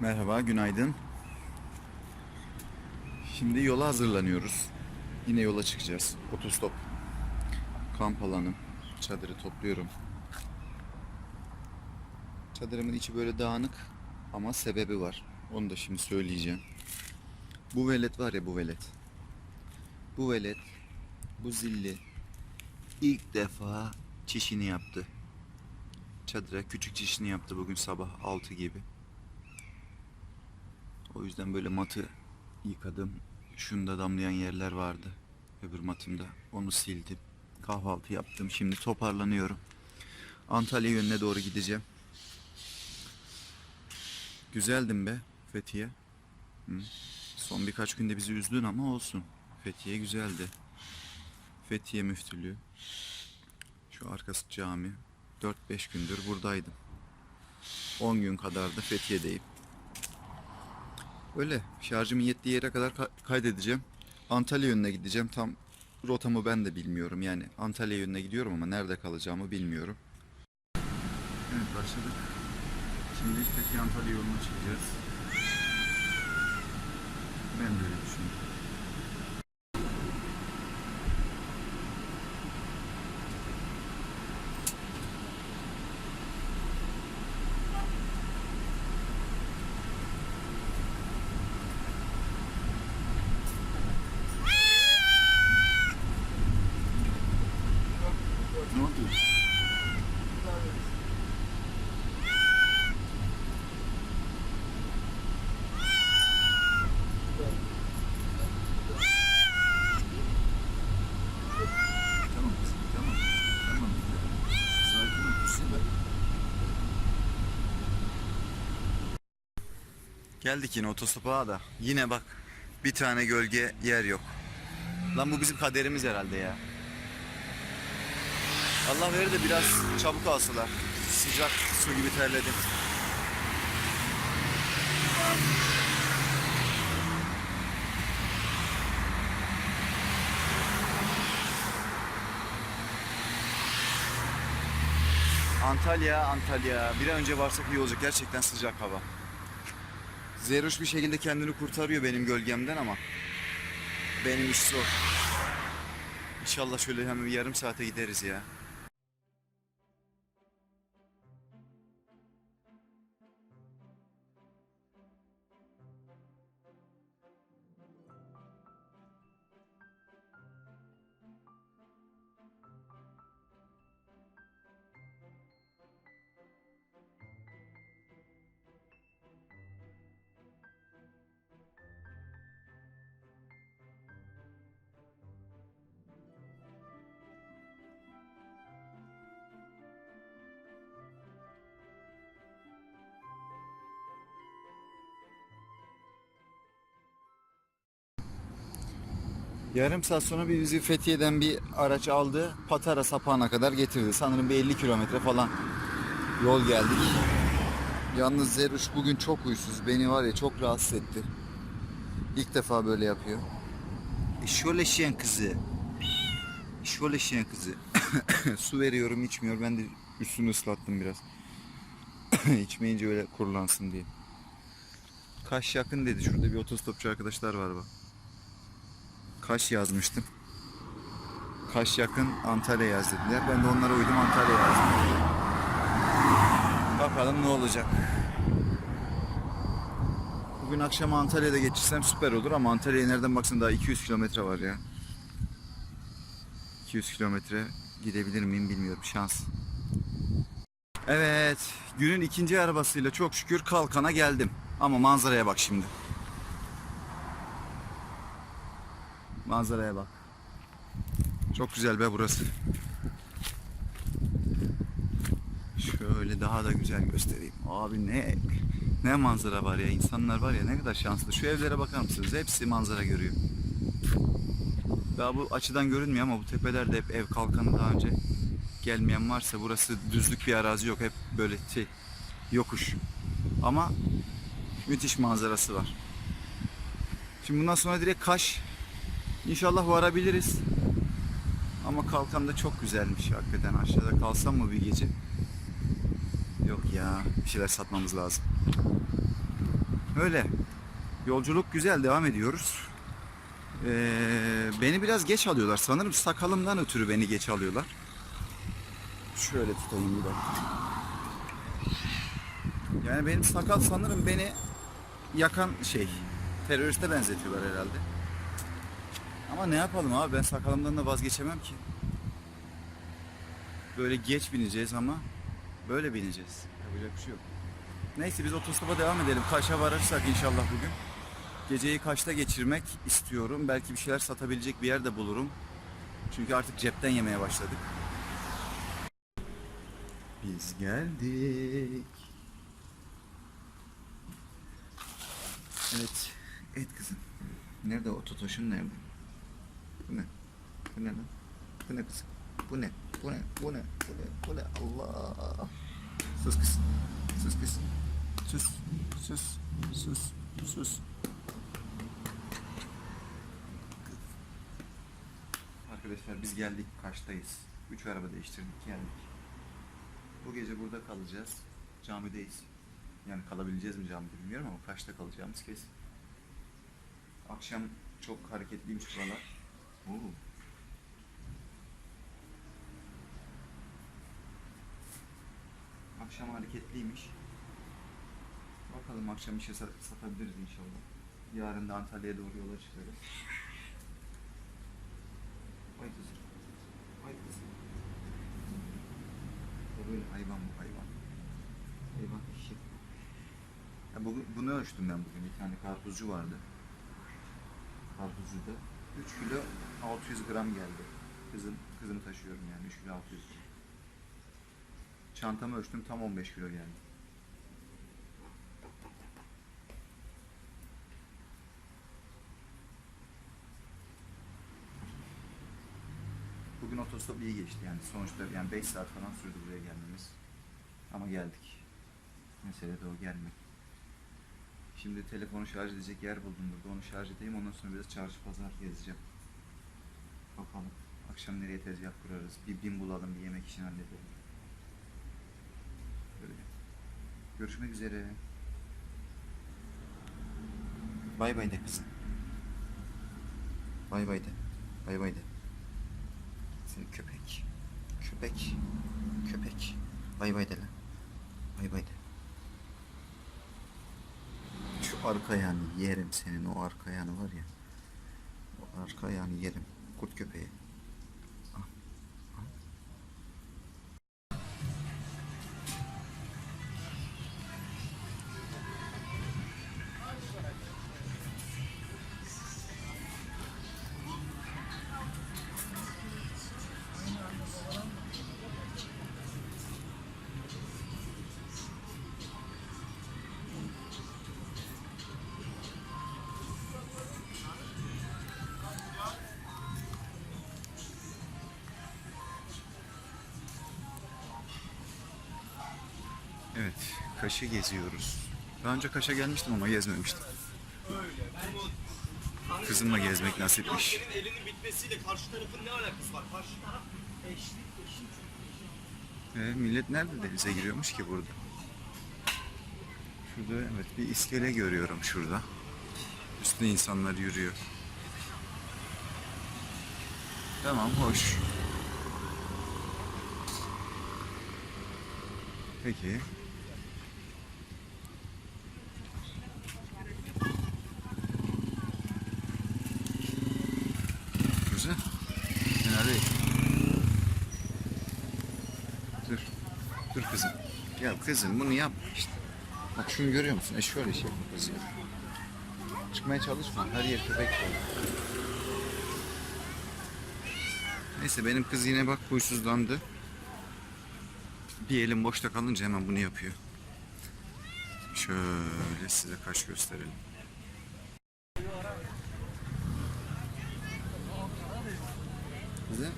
Merhaba, günaydın. Şimdi yola hazırlanıyoruz. Yine yola çıkacağız. Otostop. Kamp alanı. Çadırı topluyorum. Çadırımın içi böyle dağınık ama sebebi var. Onu da şimdi söyleyeceğim. Bu velet var ya bu velet. Bu velet, bu zilli ilk defa çişini yaptı. Çadıra küçük çişini yaptı bugün sabah 6 gibi. O yüzden böyle matı yıkadım. Şunda damlayan yerler vardı. Öbür matımda. Onu sildim. Kahvaltı yaptım. Şimdi toparlanıyorum. Antalya yönüne doğru gideceğim. Güzeldim be Fethiye. Hı. Son birkaç günde bizi üzdün ama olsun. Fethiye güzeldi. Fethiye müftülüğü. Şu arkası cami. 4-5 gündür buradaydım. 10 gün kadar da Fethiye'deyim. Öyle. Şarjımın yettiği yere kadar ka- kaydedeceğim. Antalya yönüne gideceğim. Tam rotamı ben de bilmiyorum. Yani Antalya yönüne gidiyorum ama nerede kalacağımı bilmiyorum. Evet başladık. Şimdi Fethiye Antalya yoluna çıkacağız. Ben de öyle düşünüyorum. Ne oldu? Tamam kızım, tamam. Tamam. Sakin ol kızım. Geldik yine otostopa da. Yine bak bir tane gölge yer yok. Lan bu bizim kaderimiz herhalde ya. Allah verir de biraz çabuk alsalar. Sıcak su gibi terledim. Antalya, Antalya. Bir an önce varsak iyi olacak. Gerçekten sıcak hava. Zeruş bir şekilde kendini kurtarıyor benim gölgemden ama benim iş zor. İnşallah şöyle hemen bir yarım saate gideriz ya. Yarım saat sonra bir bizi Fethiye'den bir araç aldı. Patara sapağına kadar getirdi. Sanırım bir 50 kilometre falan yol geldik. Yalnız Zeruş bugün çok huysuz. Beni var ya çok rahatsız etti. İlk defa böyle yapıyor. Şöyle şiyen kızı. Şöyle şiyen kızı. Su veriyorum içmiyor. Ben de üstünü ıslattım biraz. İçmeyince öyle kurulansın diye. Kaş yakın dedi. Şurada bir otostopçu arkadaşlar var bak. Kaş yazmıştım. Kaş yakın Antalya yaz dediler. Ben de onlara uydum Antalya yazdım. Bakalım ne olacak. Bugün akşam Antalya'da geçirsem süper olur ama Antalya'ya nereden baksan daha 200 kilometre var ya. 200 kilometre gidebilir miyim bilmiyorum şans. Evet günün ikinci arabasıyla çok şükür Kalkan'a geldim. Ama manzaraya bak şimdi. Manzaraya bak. Çok güzel be burası. Şöyle daha da güzel göstereyim. Abi ne ne manzara var ya. İnsanlar var ya ne kadar şanslı. Şu evlere bakar mısınız? Hepsi manzara görüyor. Daha bu açıdan görünmüyor ama bu tepelerde hep ev kalkanı daha önce gelmeyen varsa burası düzlük bir arazi yok. Hep böyle şey, yokuş. Ama müthiş manzarası var. Şimdi bundan sonra direkt Kaş İnşallah varabiliriz. Ama kalkan da çok güzelmiş hakikaten. Aşağıda kalsam mı bir gece? Yok ya bir şeyler satmamız lazım. Öyle. Yolculuk güzel devam ediyoruz. Ee, beni biraz geç alıyorlar. Sanırım sakalımdan ötürü beni geç alıyorlar. Şöyle tutayım bir. Yani benim sakal sanırım beni yakan şey. Teröriste benzetiyorlar herhalde. Ama ne yapalım abi ben sakalımdan da vazgeçemem ki. Böyle geç bineceğiz ama böyle bineceğiz. Yapacak bir şey yok. Neyse biz otostopa devam edelim. Kaş'a varırsak inşallah bugün. Geceyi Kaş'ta geçirmek istiyorum. Belki bir şeyler satabilecek bir yer de bulurum. Çünkü artık cepten yemeye başladık. Biz geldik. Evet. Evet kızım. Nerede o totoşun nerede? Bu ne? Bu ne lan? Bu ne kızım? Bu ne? Bu ne? Bu ne? Bu ne? Bu ne? Allah! Sus kız. Sus kız. Sus. Sus. Sus. Sus. Arkadaşlar biz geldik. Kaçtayız? Üç araba değiştirdik geldik. Bu gece burada kalacağız. Camideyiz. Yani kalabileceğiz mi camide bilmiyorum ama kaçta kalacağımız kesin. Akşam çok hareketliymiş buralar. Akşam hareketliymiş. Bakalım akşam işe sat- satabiliriz inşallah. Yarın da Antalya'ya doğru yola çıkarız. Vay kızım. Vay kızım. Bu böyle hayvan bu hayvan. Hayvan eşek. Ya bugün, bunu ölçtüm ben bugün. Bir tane karpuzcu vardı. Karpuzcuda 3 kilo 600 gram geldi. Kızım, kızımı taşıyorum yani 3 kilo 600 gram. Çantamı ölçtüm tam 15 kilo geldi. Bugün otostop iyi geçti yani sonuçta yani 5 saat falan sürdü buraya gelmemiz. Ama geldik. Mesele de o gelmek. Şimdi telefonu şarj edecek yer buldum burada. Onu şarj edeyim. Ondan sonra biraz çarşı pazar gezeceğim. Bakalım. Akşam nereye tezgah kurarız. Bir bin bulalım. Bir yemek için halledelim. Böyle. Görüşmek üzere. Bay bay de kızım. Bay bay de. Bay bay de. Seni köpek. Köpek. Köpek. Bay bay de lan. Bay bay de. Şu arka yanı yerim senin o arka yanı var ya. O arka yanı yerim. Kurt köpeği. Evet, Kaş'ı geziyoruz. Daha önce Kaş'a gelmiştim ama gezmemiştim. Kızımla gezmek nasipmiş. Elinin bitmesiyle karşı tarafın ne alakası var? Karşı taraf eşlik. Ee, millet nerede denize giriyormuş ki burada? Şurada evet bir iskele görüyorum şurada. Üstünde insanlar yürüyor. Tamam hoş. Peki. Güzel. Fena değil. Dur. Dur kızım. Ya kızım bunu yap işte. Bak şunu görüyor musun? E şöyle şey bu kız ya. Çıkmaya çalışma. Her yer köpek dolu. Neyse benim kız yine bak huysuzlandı. Bir elim boşta kalınca hemen bunu yapıyor. Şöyle size kaş gösterelim. Kızım.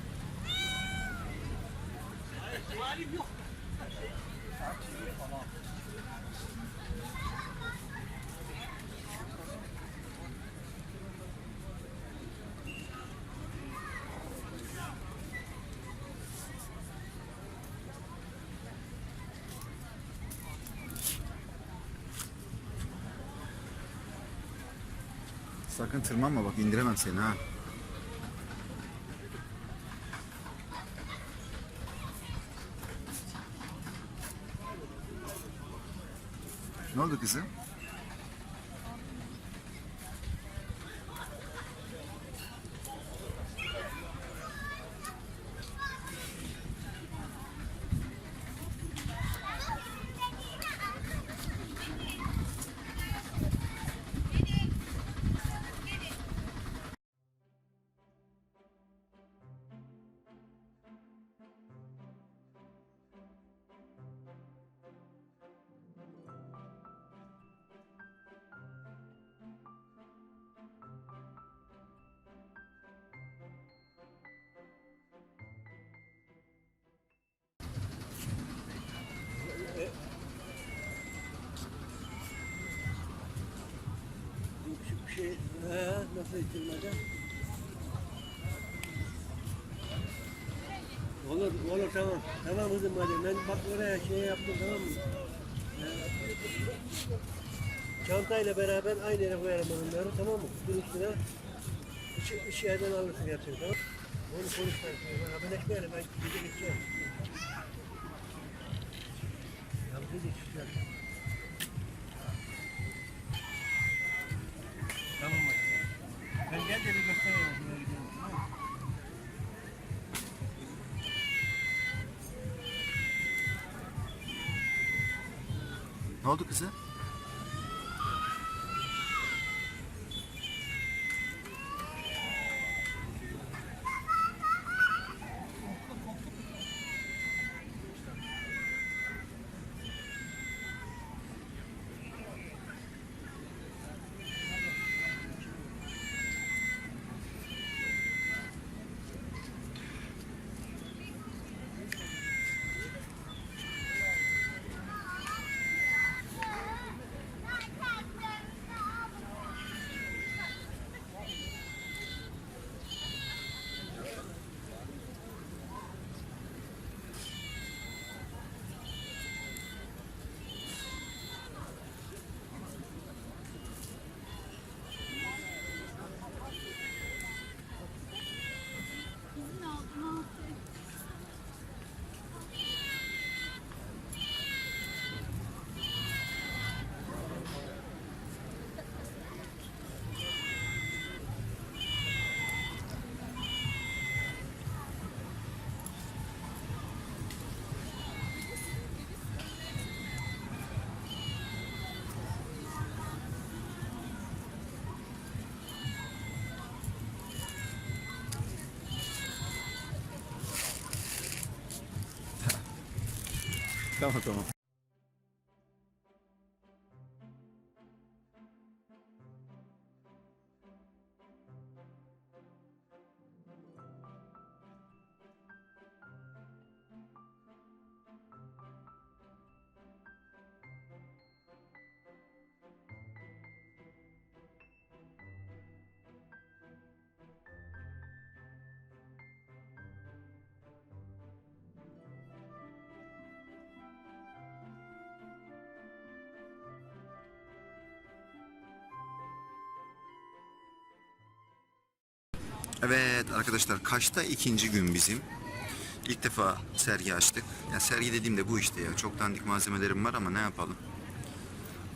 Sakın tırmanma bak indiremem seni ha. Ne oldu kızım? He, nasıl itilmece? Olur, olur tamam. Tamam kızım hadi. Ben bak oraya şey yaptım tamam mı? He. Çantayla beraber aynı yere koyarım onları tamam mı? Bunun üstüne. İçi, içi yerden alırsın hepsini tamam mı? Onu konuşmayın. Haberleşmeyelim. Ben gidip gideceğim. oldu kızı? Ne oldu kızım? Tamam tamam. Evet arkadaşlar Kaş'ta ikinci gün bizim. İlk defa sergi açtık. Ya sergi dediğimde bu işte ya. Çok dandik malzemelerim var ama ne yapalım?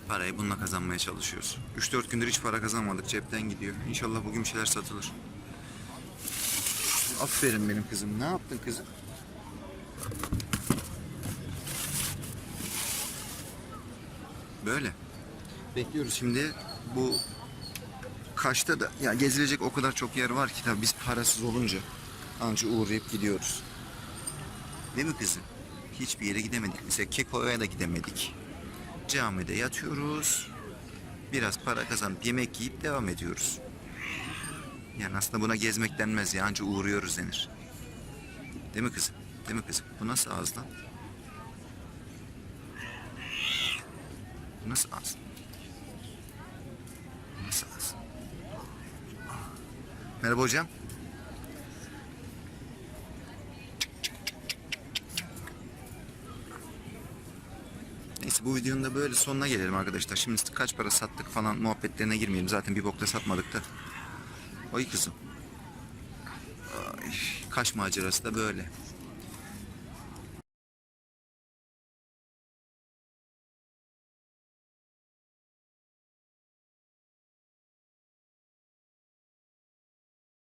Parayı bununla kazanmaya çalışıyoruz. 3-4 gündür hiç para kazanmadık. Cepten gidiyor. İnşallah bugün bir şeyler satılır. Aferin benim kızım. Ne yaptın kızım? Böyle. Bekliyoruz şimdi bu Kaş'ta da ya gezilecek o kadar çok yer var ki tabii biz parasız olunca anca uğrayıp gidiyoruz. Değil mi kızım? Hiçbir yere gidemedik. Mesela Keko'ya da gidemedik. Camide yatıyoruz. Biraz para kazanıp yemek yiyip devam ediyoruz. Yani aslında buna gezmek denmez ya anca uğruyoruz denir. Değil mi kızım? Değil mi kızım? Bu nasıl ağız lan? Bu nasıl ağız? Bu Nasıl ağız? Merhaba hocam. Neyse bu videonun da böyle sonuna gelelim arkadaşlar. Şimdi kaç para sattık falan muhabbetlerine girmeyelim. Zaten bir bokta satmadık da. Oy kızım. Ay, kaş macerası da böyle.